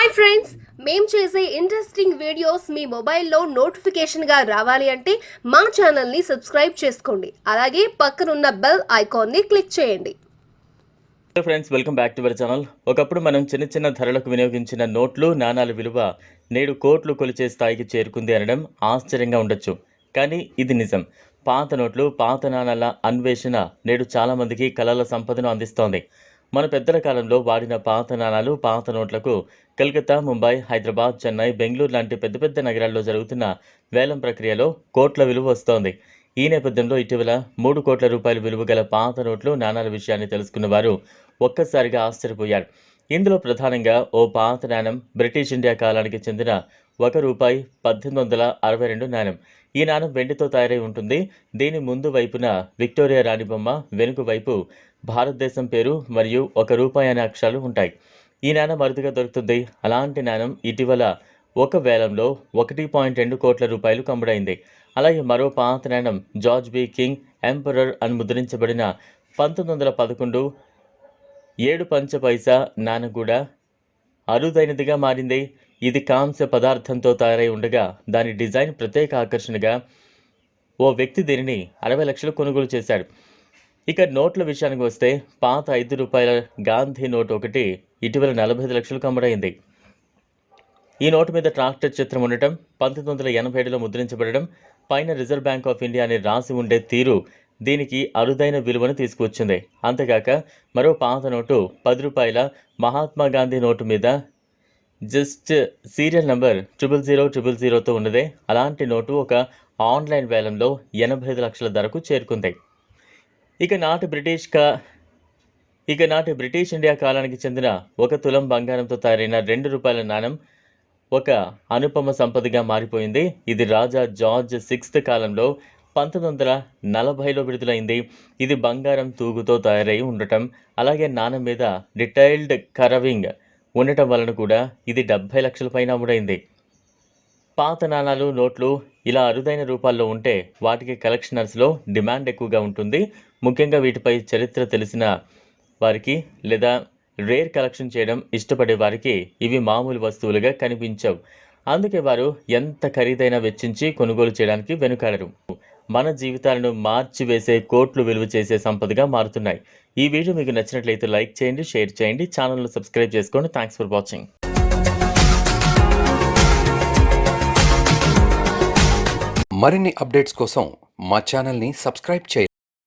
Hi friends మేము చేసే interesting videos మీ మొబైల్లో నోటిఫికేషన్గా రావాలి అంటే మా ఛానల్ని సబ్స్క్రైబ్ చేసుకోండి. అలాగే పక్కనున్న బెల్ ఐకాన్ని క్లిక్ చేయండి. Hello friends welcome back to our channel ఒకప్పుడు మనం చిన్న చిన్న ధరలకు వినియోగించిన నోట్లు నాణాల విలువ నేడు కోట్లు కొలిచే స్థాయికి చేరుకుంది అనడం ఆశ్చర్యంగా ఉండొచ్చు. కానీ ఇది నిజం. పాత నోట్లు పాత నాణాల అన్వేషణ నేడు చాలామందికి కళల సంపదను అందిస్తోంది. మన పెద్దల కాలంలో వాడిన పాత నాణాలు పాత నోట్లకు కలకత్తా ముంబై హైదరాబాద్ చెన్నై బెంగళూరు లాంటి పెద్ద పెద్ద నగరాల్లో జరుగుతున్న వేలం ప్రక్రియలో కోట్ల విలువ వస్తోంది. ఈ నేపథ్యంలో ఇటీవల మూడు కోట్ల రూపాయల విలువ గల పాత నోట్లు నాణాల విషయాన్ని తెలుసుకున్న వారు ఒక్కసారిగా ఆశ్చర్యపోయారు. ఇందులో ప్రధానంగా ఓ పాత నాణం బ్రిటిష్ ఇండియా కాలానికి చెందిన ఒక రూపాయి పద్దెనిమిది వందల అరవై రెండు నాణం. ఈ నాణం వెండితో తయారై ఉంటుంది. దీని ముందు వైపున విక్టోరియా రాణి బొమ్మ వెనుక వైపు భారతదేశం పేరు మరియు ఒక రూపాయి అనే అక్షరాలు ఉంటాయి. ఈ నాణం అరుదుగా దొరుకుతుంది. అలాంటి నాణం ఇటీవల ఒక వేలంలో ఒకటి పాయింట్ రెండు కోట్ల రూపాయలు కమ్ముడైంది. అలాగే మరో పాత నాణం జార్జ్ బి. కింగ్ ఎంపరర్ అని ముద్రించబడిన పంతొమ్మిది వందల పదకొండు ఏడు పంచ పైసా నాణం కూడా అరుదైనదిగా మారింది. ఇది కాంస్య పదార్థంతో తయారై ఉండగా దాని డిజైన్ ప్రత్యేక ఆకర్షణగా ఓ వ్యక్తి దీనిని అరవై లక్షలు కొనుగోలు చేశాడు. ఇక నోట్ల విషయానికి వస్తే పాత ఐదు రూపాయల గాంధీ నోట్ ఒకటి ఇటీవల నలభై ఐదు లక్షలు కమ్మడైంది ఈ నోటు మీద ట్రాక్టర్ చిత్రం ఉండటం పంతొమ్మిది వందల ఎనభై ఏడులో ముద్రించబడడం పైన రిజర్వ్ బ్యాంక్ ఆఫ్ ఇండియా అని రాసి ఉండే తీరు దీనికి అరుదైన విలువను తీసుకువచ్చింది. అంతేకాక మరో పాత నోటు పది రూపాయల మహాత్మా గాంధీ నోటు మీద just serial number triple zero triple జీరోతో ఉన్నదే. అలాంటి నోటు ఒక ఆన్లైన్ వేలంలో ఎనభై ఐదు లక్షల ధరకు చేరుకుంది. ఇక నాటి బ్రిటిష్ కా ఇక నాటి బ్రిటిష్ ఇండియా కాలానికి చెందిన ఒక తులం బంగారంతో తయారైన రెండు రూపాయల నాణం ఒక అనుపమ సంపదగా మారిపోయింది. ఇది రాజా జార్జ్ సిక్స్త్ కాలంలో పంతొమ్మిది వందల నలభైలో విడుదలైంది. ఇది బంగారం తూగుతో తయారై ఉండటం అలాగే నాణం మీద డిటైల్డ్ కరవింగ్ ఉండటం వలన కూడా ఇది డెబ్భై లక్షల పైన అమ్ముడైంది. పాత నాణాలు నోట్లు ఇలా అరుదైన రూపాల్లో ఉంటే వాటికి కలెక్షనర్స్లో డిమాండ్ ఎక్కువగా ఉంటుంది. ముఖ్యంగా వీటిపై చరిత్ర తెలిసిన వారికి లేదా రేర్ కలెక్షన్ చేయడం ఇష్టపడే వారికి ఇవి మామూలు వస్తువులుగా కనిపించవు. అందుకే వారు ఎంత ఖరీదైనా వెచ్చించి కొనుగోలు చేయడానికి వెనుకాడరు. మన జీవితాలను మార్చివేసే కోట్లు విలువ చేసే సంపదగా మారుతున్నాయి. ఈ వీడియో మీకు నచ్చినట్లయితే లైక్ చేయండి షేర్ చేయండి ఛానల్ను సబ్స్క్రైబ్ చేసుకోండి. థ్యాంక్స్ ఫర్ వాచింగ్ మరిన్ని అప్డేట్స్ కోసం మా ఛానల్ని సబ్స్క్రైబ్ చేయండి.